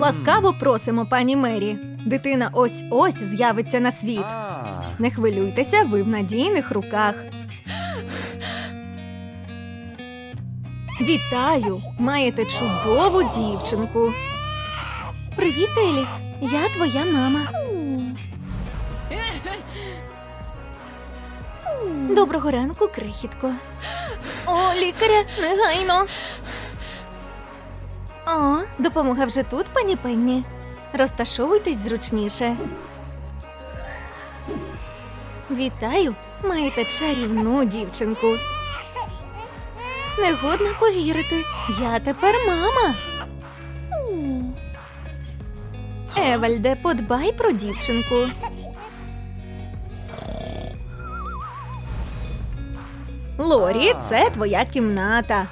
Ласкаво просимо, пані Мері. Дитина ось ось з'явиться на світ. Не хвилюйтеся, ви в надійних руках. Вітаю! Маєте чудову дівчинку. Привіт, Еліс. Я твоя мама. Доброго ранку, крихітко. О, лікаря, негайно. О, допомога вже тут, пані Пенні. Розташовуйтесь зручніше. Вітаю, маєте чарівну дівчинку. Негодно повірити. Я тепер мама. Евальде, подбай про дівчинку. Лорі, це твоя кімната.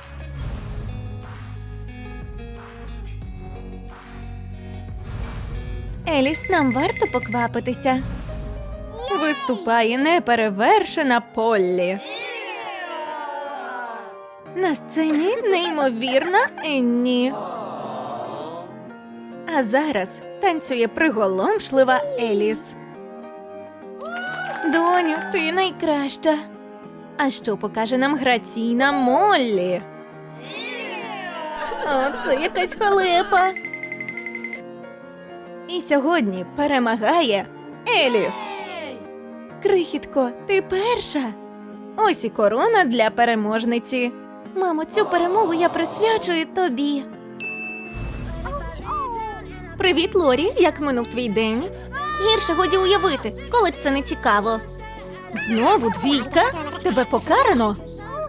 Еліс, нам варто поквапитися. Виступає неперевершена Поллі. На сцені неймовірна Енні. А зараз танцює приголомшлива Еліс. Доню, ти найкраща. А що покаже нам граційна Моллі? О, це якась халепа. І сьогодні перемагає Еліс. Крихітко, ти перша. Ось і корона для переможниці. Мамо, цю перемогу я присвячую тобі. Привіт, Лорі. Як минув твій день? Гірше годі уявити, коли ж це не цікаво. Знову двійка? Тебе покарано?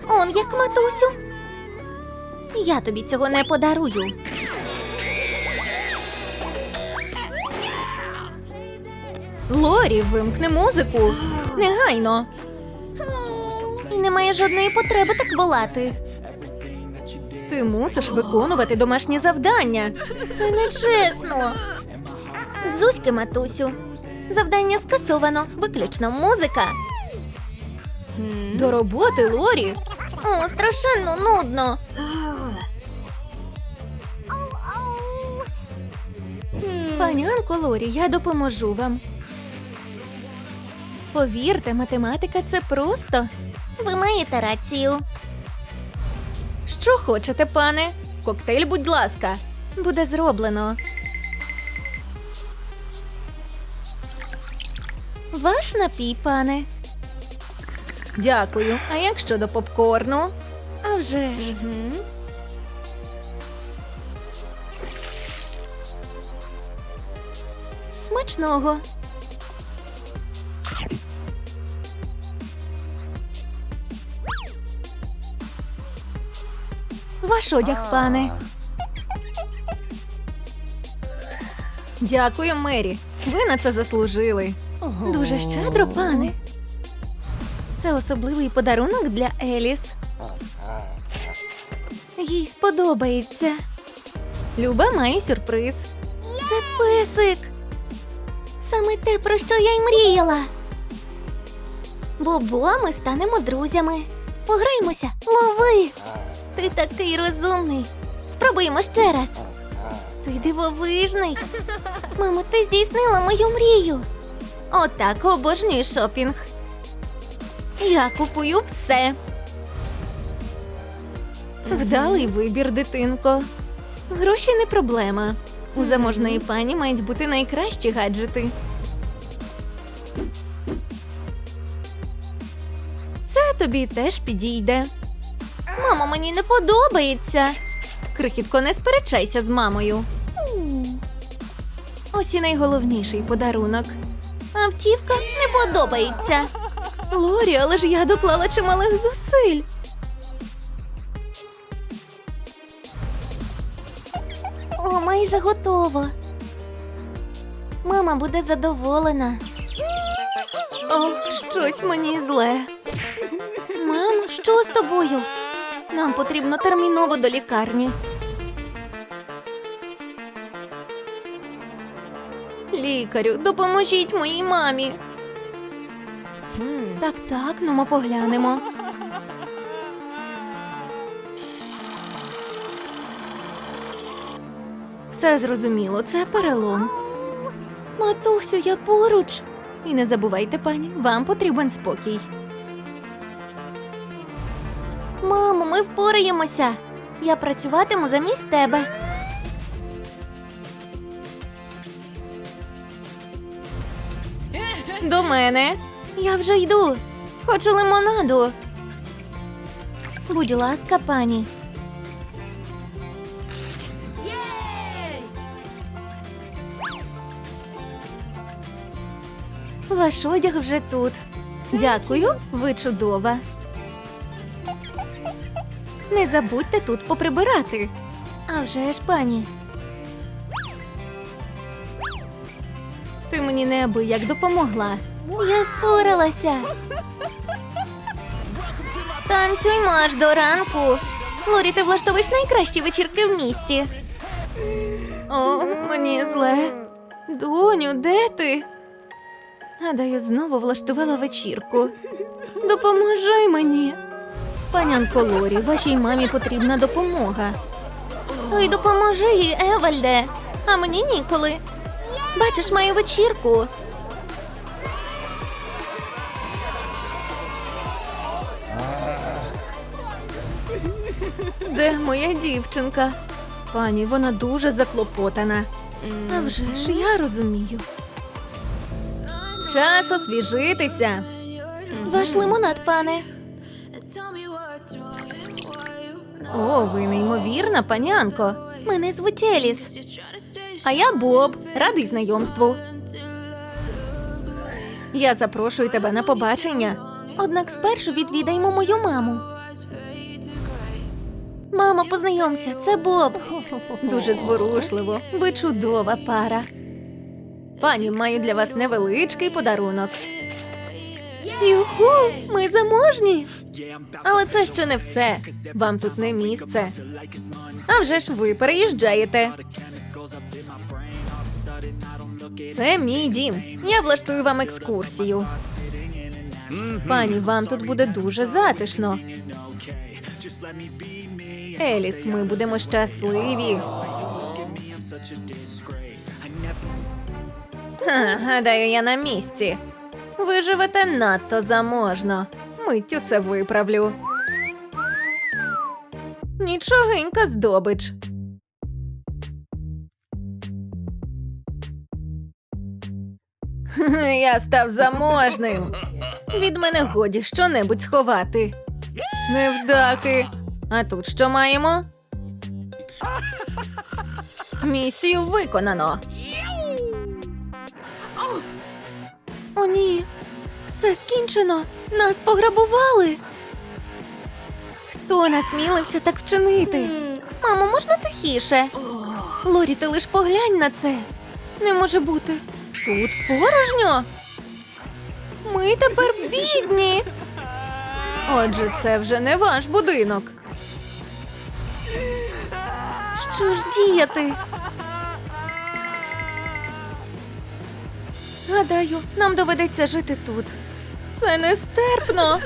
Он як матусю. Я тобі цього не подарую. Лорі, вимкни музику. Негайно. І немає жодної потреби так волати. Ти мусиш виконувати домашні завдання. Це не чесно. Дзузьки, матусю. Завдання скасовано. Виключно музика. До роботи, Лорі. О, страшенно нудно. Панянко Лорі, я допоможу вам. Повірте, математика це просто. Ви маєте рацію. Що хочете, пане? Коктейль, будь ласка. Буде зроблено. Ваш напій, пане. Дякую. А як щодо попкорну? А вже ж. Смачного. Ваш одяг, пане. Дякую, Мері. Ви на це заслужили. Дуже щедро, пане. Це особливий подарунок для Еліс. Їй сподобається. Люба має сюрприз. Це песик. Саме те, про що я й мріяла. Бобо, ми станемо друзями. Пограємося, лови. Ти такий розумний. Спробуємо ще раз. Ти дивовижний. Мамо, ти здійснила мою мрію. Отак обожнюю шопінг. Я купую все. Вдалий вибір, дитинко. Гроші не проблема. У заможної пані мають бути найкращі гаджети. Це тобі теж підійде. Мамо, мені не подобається. Крихітко, не сперечайся з мамою. Ось і найголовніший подарунок. Автівка не подобається. Лорі, але ж я доклала чималих зусиль. О, майже готово. Мама буде задоволена. О, щось мені зле. Мамо, що з тобою? Нам потрібно терміново до лікарні. Лікарю, допоможіть моїй мамі. Так, так, ну ми поглянемо. Все зрозуміло, це перелом. Матусю, я поруч. І не забувайте, пані, вам потрібен спокій. Мамо, ми впораємося. Я працюватиму замість тебе. До мене. Я вже йду. Хочу лимонаду. Будь ласка, пані. Ваш одяг вже тут. Дякую, ви чудова. Не забудьте тут поприбирати. А вже ж, пані. Ти мені неабияк допомогла. Я впоралася. Танцюймо аж до ранку. Лорі, ти влаштовуєш найкращі вечірки в місті. О, мені зле. Доню, де ти? Гадаю, знову влаштувала вечірку. Допоможи мені. Панянко Лорі, вашій мамі потрібна допомога. Ой, допоможи їй, Евальде. А мені ніколи. Бачиш, маю вечірку. Де моя дівчинка? Пані, вона дуже заклопотана. А вже ж я розумію. Час освіжитися. Ваш лимонад, пане. О, ви неймовірна, панянко. Мене звуть Еліс. А я Боб. Радий знайомству. Я запрошую тебе на побачення. Однак спершу відвідаймо мою маму. Мамо, познайомся, це Боб. Дуже зворушливо. Ви чудова пара. Пані, маю для вас невеличкий подарунок. Юху, ми заможні. Але це ще не все. Вам тут не місце. А вже ж ви переїжджаєте. Це мій дім. Я влаштую вам екскурсію. Пані, вам тут буде дуже затишно. Еліс, ми будемо щасливі. Ха, гадаю, я на місці. Ви живете надто заможно. Миттю це виправлю. Нічогенька здобич. Я став заможним. Від мене годі щонебудь сховати. Невдаки. А тут що маємо? Місію виконано. О, ні. Все скінчено. Нас пограбували. Хто насмілився так вчинити? Мамо, можна тихіше? Лорі, ти лиш поглянь на це. Не може бути. Тут порожньо. Ми тепер бідні. Отже, це вже не ваш будинок. Що ж діяти? Гадаю, нам доведеться жити тут. Це нестерпно.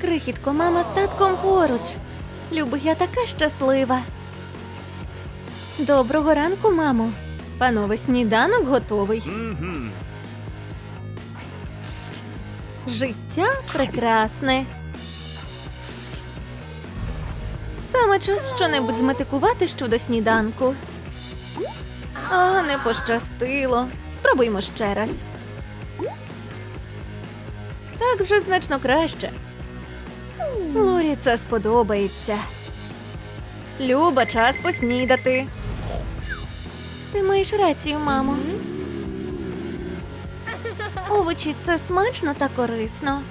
Крихітко, мама з татком поруч. Люби, я така щаслива. Доброго ранку, мамо. Панове, сніданок готовий. Життя прекрасне. Саме час щонебудь зметикувати щодо сніданку. А, не пощастило. Спробуймо ще раз. Так вже значно краще. Лорі це сподобається. Люба, час поснідати. Ти маєш рацію, мамо. Овочі це смачно та корисно.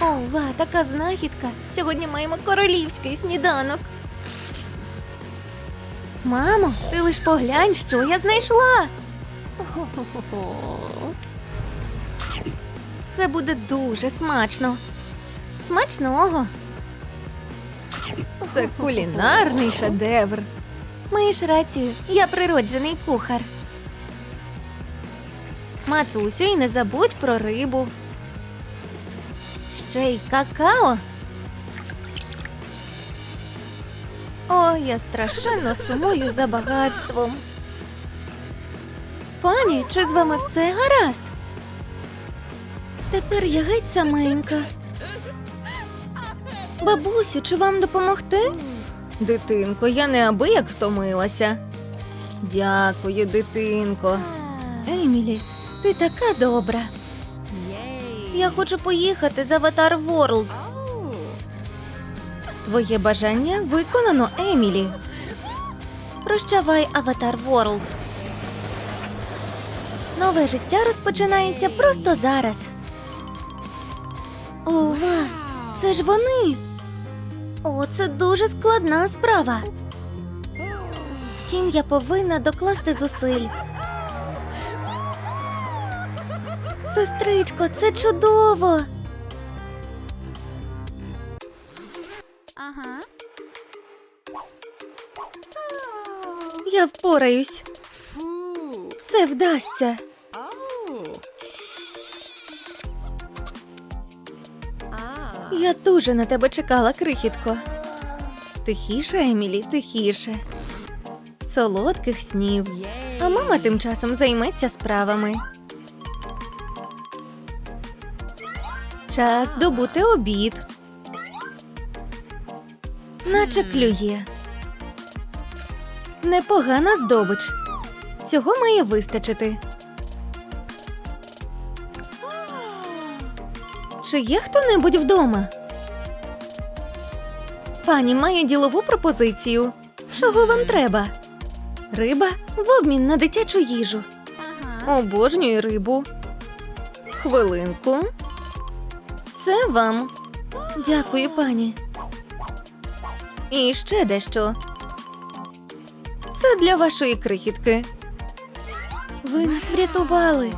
Ова, така знахідка. Сьогодні маємо королівський сніданок. Мамо, ти лиш поглянь, що я знайшла. Це буде дуже смачно. Смачного. Це кулінарний шедевр. Маєш рацію, я природжений кухар. Матусю, і не забудь про рибу. Ще й какао. О, я страшенно сумую за багатством. Пані, чи з вами все гаразд? Тепер я геть саменька. Бабусю, чи вам допомогти? Дитинко, я неабияк втомилася. Дякую, дитинко. Емілі, ти така добра. Я хочу поїхати з Аватар Ворлд. Твоє бажання виконано, Емілі. Прощавай, Аватар Ворлд. Нове життя розпочинається просто зараз. Ова, це ж вони. О, це дуже складна справа. Втім, я повинна докласти зусиль. Сестричко, це чудово. Ага. Я впораюсь. Фу. Все вдасться. Я дуже на тебе чекала, крихітко. Тихіше, Емілі, тихіше. Солодких снів. А мама тим часом займеться справами. Час добути обід. Наче клює. Непогана здобич. Цього має вистачити. Чи є хто-небудь вдома? Пані має ділову пропозицію. Чого вам треба? Риба в обмін на дитячу їжу. Обожнюю рибу. Хвилинку. Це вам. Дякую, пані. І ще дещо. Це для вашої крихітки. Ви нас врятували.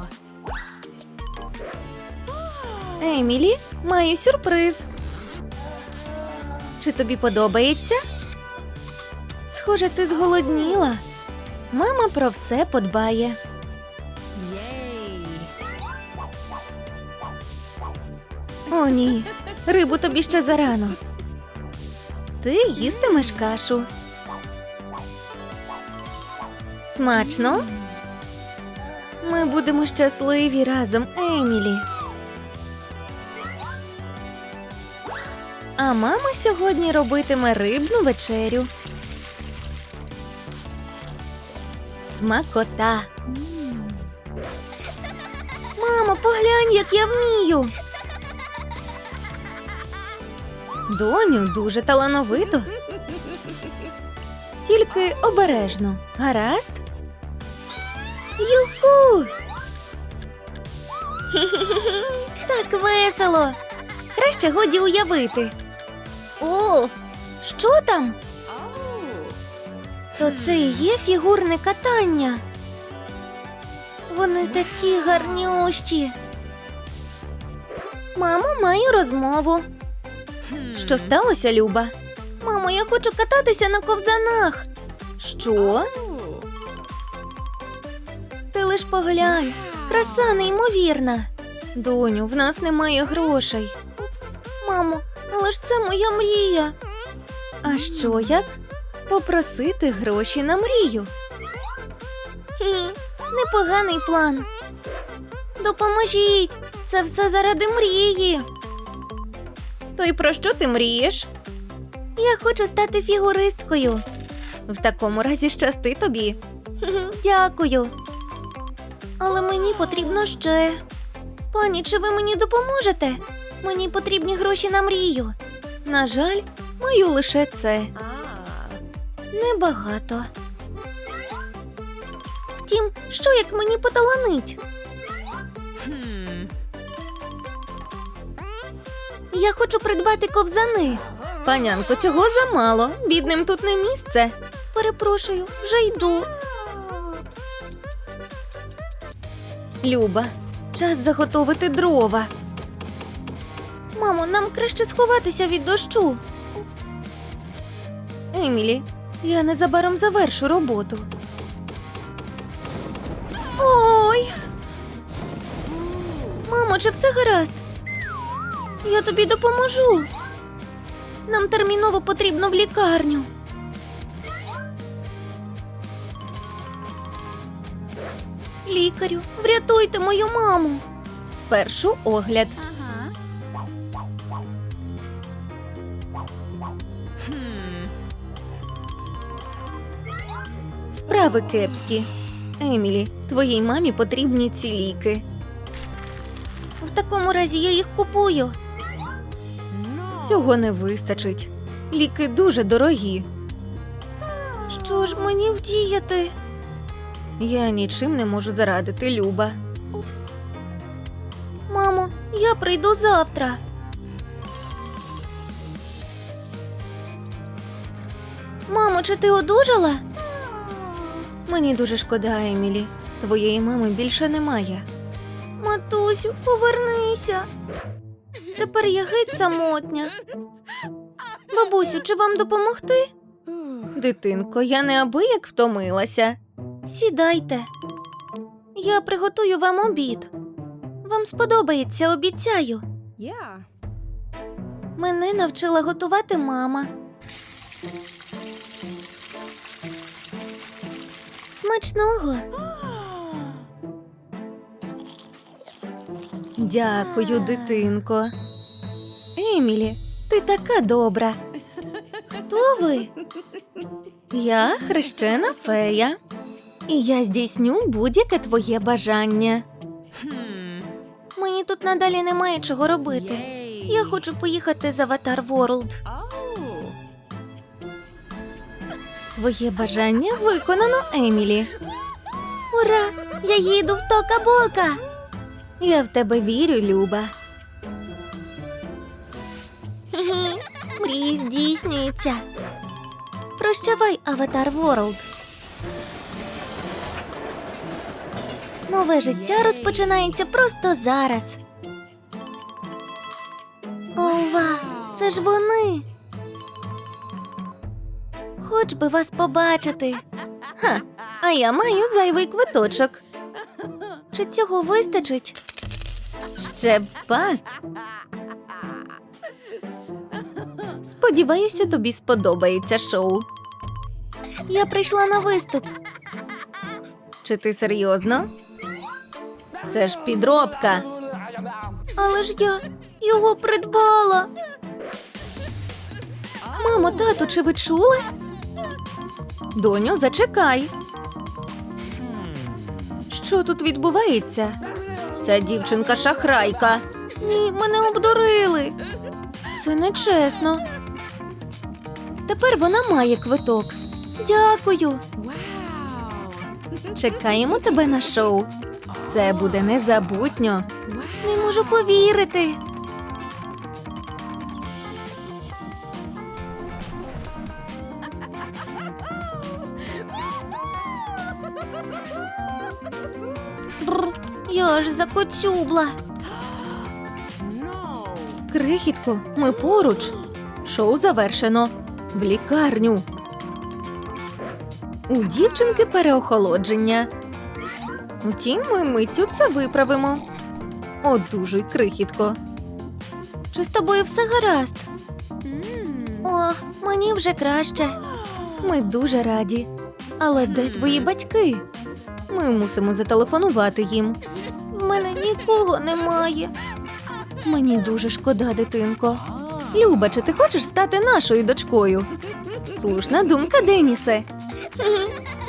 Емілі, маю сюрприз. Чи тобі подобається? Схоже, ти зголодніла. Мама про все подбає. О, ні, рибу тобі ще зарано. Ти їстимеш кашу. Смачно? Ми будемо щасливі разом, Емілі. А мама сьогодні робитиме рибну вечерю. Смакота. Мамо, поглянь, як я вмію. Доню, дуже талановито. Тільки обережно. Гаразд? Юху! Так весело. Краще годі уявити. О, що там? То це і є фігурне катання. Вони такі гарнющі. Мамо, маю розмову. Що сталося, Люба? Мамо, я хочу кататися на ковзанах. Що? Ти лиш поглянь. Краса неймовірна. Доню, в нас немає грошей. Мамо, але ж це моя мрія. А що як? Попросити гроші на мрію. Хі, непоганий план. Допоможіть! Це все заради мрії. То й про що ти мрієш? Я хочу стати фігуристкою. В такому разі щасти тобі. Дякую. Але мені потрібно ще. Пані, чи ви мені допоможете? Мені потрібні гроші на мрію. На жаль, маю лише це. Небагато. Втім, що як мені поталанить? Я хочу придбати ковзани. Панянко, цього замало. Бідним тут не місце. Перепрошую, вже йду. Люба, час заготовити дрова. Мамо, нам краще сховатися від дощу. Емілі, я незабаром завершу роботу. Ой, мамо, чи все гаразд? Я тобі допоможу. Нам терміново потрібно в лікарню. Лікарю, врятуйте мою маму. Спершу огляд. Справи кепські. Емілі, твоїй мамі потрібні ці ліки. В такому разі я їх купую. Цього не вистачить. Ліки дуже дорогі. Що ж мені вдіяти? Я нічим не можу зарадити, Люба. Oops. Мамо, я прийду завтра. Мамо, чи ти одужала? Мені дуже шкода, Емілі. Твоєї мами більше немає. Матусю, повернися. Тепер я геть самотня. Бабусю, чи вам допомогти? Дитинко, я неабияк втомилася. Сідайте. Я приготую вам обід. Вам сподобається, обіцяю. Мене навчила готувати мама. Смачного. Дякую, дитинко. Емілі, ти така добра. Хто ви? Я хрещена фея. І я здійсню будь-яке твоє бажання. Мені тут надалі немає чого робити. Я хочу поїхати з Аватар Ворлд. Твоє бажання виконано, Емілі. Ура! Я їду в Тока-Бока! Я в тебе вірю, Люба. Мрії здійснюються. Прощавай, Аватар Ворлд. Нове життя розпочинається просто зараз. Ова, це ж вони. Хоч би вас побачити. Ха, а я маю зайвий квиточок. Чи цього вистачить? Ще пак. Сподіваюся, тобі сподобається шоу. Я прийшла на виступ. Чи ти серйозно? Це ж підробка. Але ж я його придбала. Мамо, тату, чи ви чули? Доню, зачекай. Що тут відбувається? Ця дівчинка шахрайка. Ні, мене обдурили. Це нечесно. Тепер вона має квиток. Дякую. Чекаємо тебе на шоу. Це буде незабутньо. Не можу повірити. Бррр, я ж закоцюбла. Крихітко, ми поруч. Шоу завершено. В лікарню. У дівчинки переохолодження. Втім, ми миттю це виправимо. Одужуй, крихітко. Чи з тобою все гаразд? О, мені вже краще. Ми дуже раді. Але де твої батьки? Ми мусимо зателефонувати їм. В мене нікого немає. Мені дуже шкода, дитинко. Люба, чи ти хочеш стати нашою дочкою? Слушна думка, Денісе.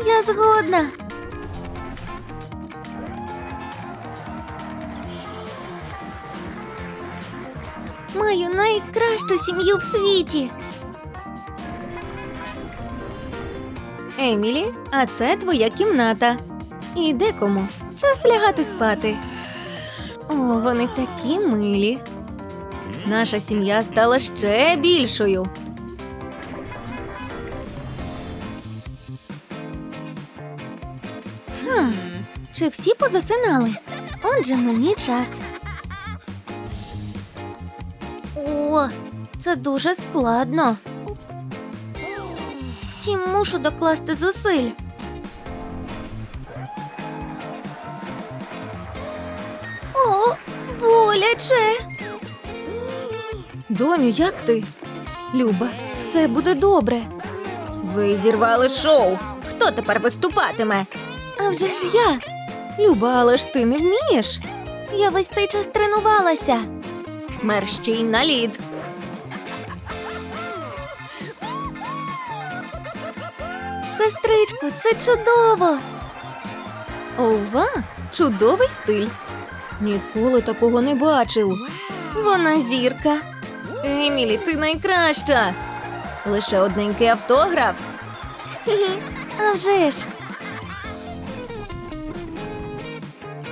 Я згодна. Маю найкращу сім'ю в світі. Емілі, а це твоя кімната. І декому час лягати спати. О, вони такі милі. Наша сім'я стала ще більшою. Хм, чи всі позасинали? Отже, мені час. О, це дуже складно. Втім, мушу докласти зусиль. Доню, як ти? Люба, все буде добре. Ви зірвали шоу. Хто тепер виступатиме? А вже ж я. Люба, але ж ти не вмієш. Я весь цей час тренувалася. Мерщій на лід. Сестричко, це чудово. Ова, чудовий стиль. Ніколи такого не бачив. Вона зірка. Емілі, ти найкраща. Лише одненький автограф. А вже ж.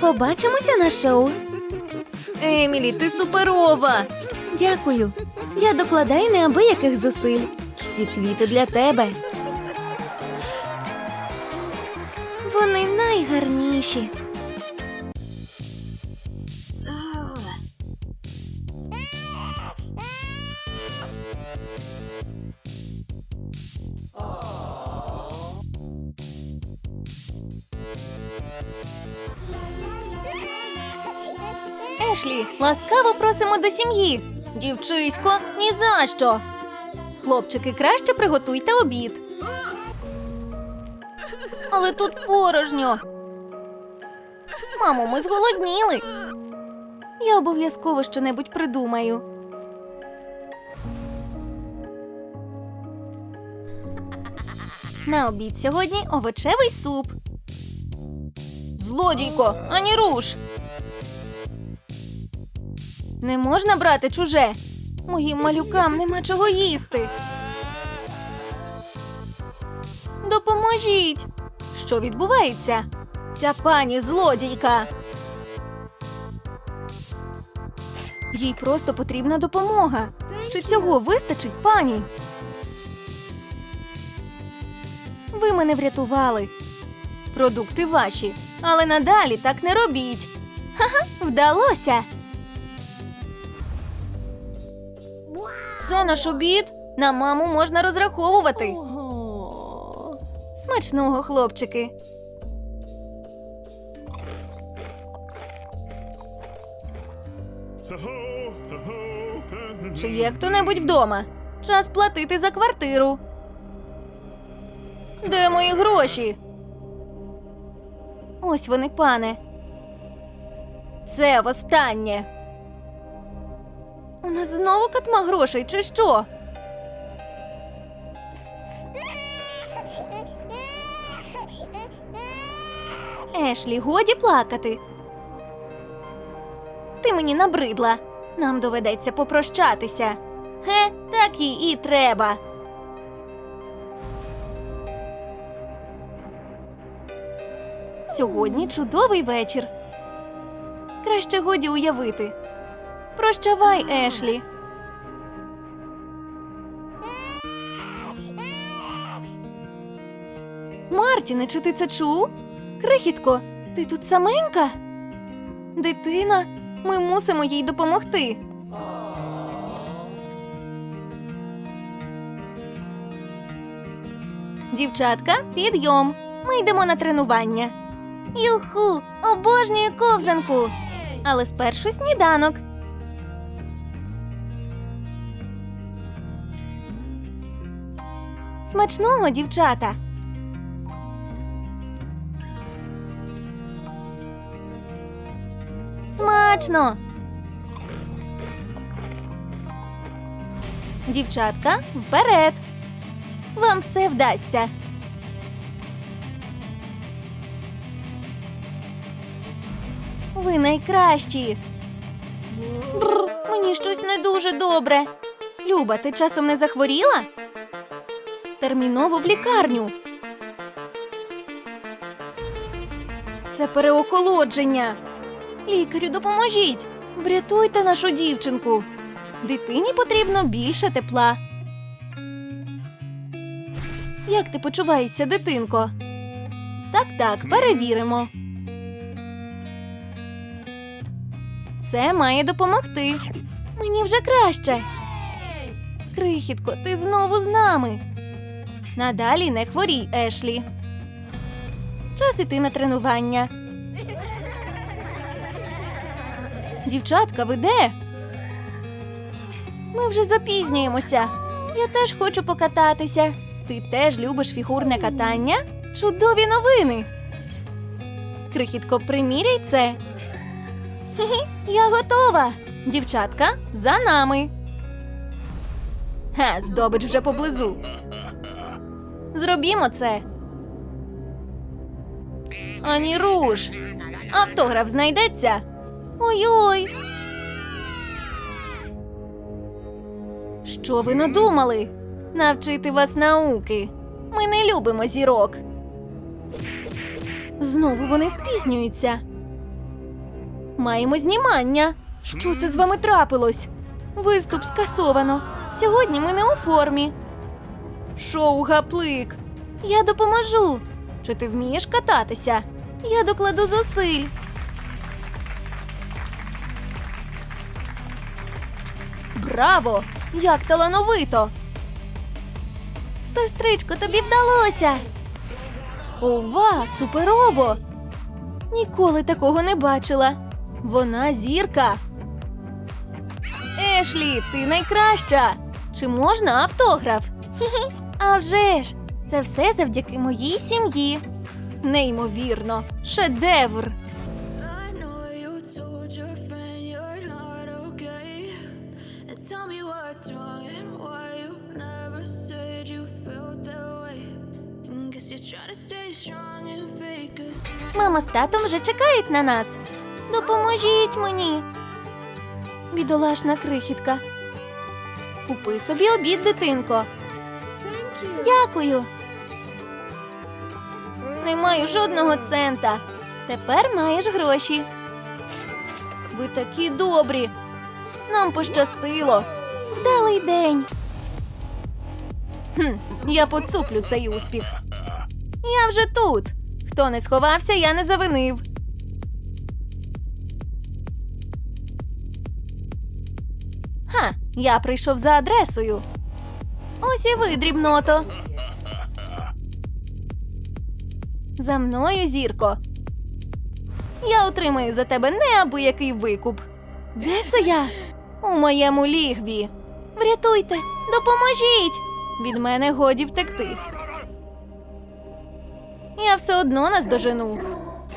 Побачимося на шоу. Емілі, ти суперова. Дякую. Я докладаю неабияких зусиль. Ці квіти для тебе. Вони найгарніші. Ешлі, ласкаво просимо до сім'ї. Дівчисько, ні за що. Хлопчики, краще приготуйте обід. Але тут порожньо. Мамо, ми зголодніли. Я обов'язково щонебудь придумаю. На обід сьогодні овочевий суп. Злодійко, ані руш. Не можна брати чуже. Моїм малюкам нема чого їсти. Допоможіть. Що відбувається? Ця пані злодійка. Їй просто потрібна допомога. Чи цього вистачить, пані? Ви мене врятували. Продукти ваші, але надалі так не робіть. Ха-ха, вдалося. Це наш обід. На маму можна розраховувати. Смачного, хлопчики. Чи є хто-небудь вдома? Час платити за квартиру. Де мої гроші? Ось вони, пане. Це востаннє. У нас знову катма грошей, чи що? Ешлі, годі плакати. Ти мені набридла. Нам доведеться попрощатися. Ге, так їй і треба. Сьогодні чудовий вечір. Краще годі уявити. Прощавай, Ешлі. Мартіне, чи ти це чув? Крихітко, ти тут саменька? Дитина, ми мусимо їй допомогти. Дівчатка, підйом. Ми йдемо на тренування. Юху, обожнюю ковзанку. Але спершу сніданок. Смачного, дівчата. Смачно. Дівчатка, вперед. Вам все вдасться. Ви найкращі. Бррр, мені щось не дуже добре. Люба, ти часом не захворіла? Терміново в лікарню. Це переохолодження. Лікарю, допоможіть. Врятуйте нашу дівчинку. Дитині потрібно більше тепла. Як ти почуваєшся, дитинко? Так, так, перевіримо. Це має допомогти. Мені вже краще. Крихітко, ти знову з нами. Надалі не хворій, Ешлі. Час іти на тренування. Дівчатка, ви де? Ми вже запізнюємося. Я теж хочу покататися. Ти теж любиш фігурне катання? Чудові новини. Крихітко, приміряй це. Я готова. Дівчатка, за нами. Ге, здобич вже поблизу. Зробімо це. Ані руш. Автограф знайдеться. Ой-ой. Що ви надумали? Навчити вас науки. Ми не любимо зірок. Знову вони спізнюються. Маємо знімання. Що це з вами трапилось? Виступ скасовано. Сьогодні ми не у формі. Шоу гаплик. Я допоможу. Чи ти вмієш кататися? Я докладу зусиль. Браво! Як талановито! Сестричко, тобі вдалося. Ова, суперово! Ніколи такого не бачила. Вона зірка. Ешлі, ти найкраща. Чи можна автограф? Хі-хі. А вже ж, це все завдяки моїй сім'ї. Неймовірно, шедевр. Мама з татом вже чекають на нас. Допоможіть мені. Бідолашна крихітка. Купи собі обід, дитинко. Дякую. Не маю жодного цента. Тепер маєш гроші. Ви такі добрі. Нам пощастило. Вдалий день. Хм, я поцуплю цей успіх. Я вже тут. Хто не сховався, я не завинив. Я прийшов за адресою. Ось і ви, дрібното. За мною, зірко. Я отримаю за тебе неабиякий викуп. Де це я? У моєму лігві. Врятуйте, допоможіть! Від мене годі втекти. Я все одно нас дожену.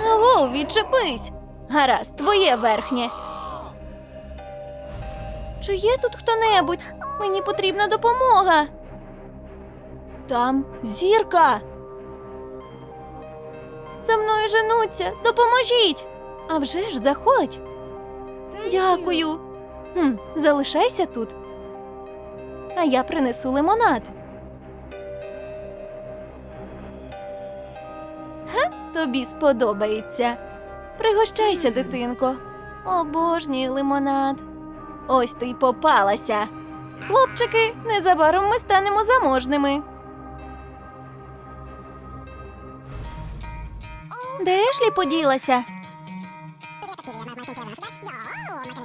Аго, відчепись. Гаразд, твоє верхнє. Чи є тут хто-небудь? Мені потрібна допомога. Там зірка. За мною женуться. Допоможіть. А вже ж заходь. Дякую. Хм, залишайся тут. А я принесу лимонад. Тобі сподобається. Пригощайся, дитинко. Обожнюю лимонад. Ось ти й попалася. Хлопчики, незабаром ми станемо заможними. Де Ешлі поділася?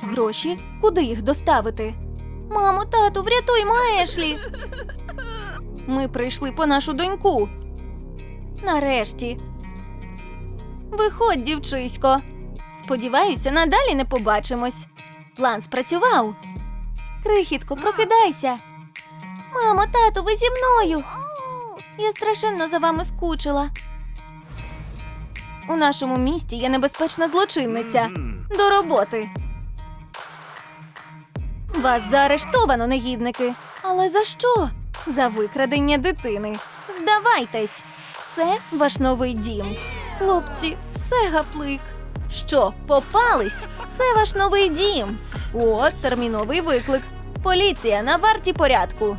Гроші? Куди їх доставити? Мамо, тату, врятуймо Ешлі. Ми прийшли по нашу доньку. Нарешті. Виходь, дівчисько. Сподіваюся, надалі не побачимось. План спрацював. Крихітко, прокидайся. Мамо, тату, ви зі мною. Я страшенно за вами скучила. У нашому місті є небезпечна злочинниця. До роботи. Вас заарештовано, негідники. Але за що? За викрадення дитини. Здавайтесь, це ваш новий дім. Хлопці, все гаплик. Що, попались? Це ваш новий дім. О, терміновий виклик. Поліція на варті порядку.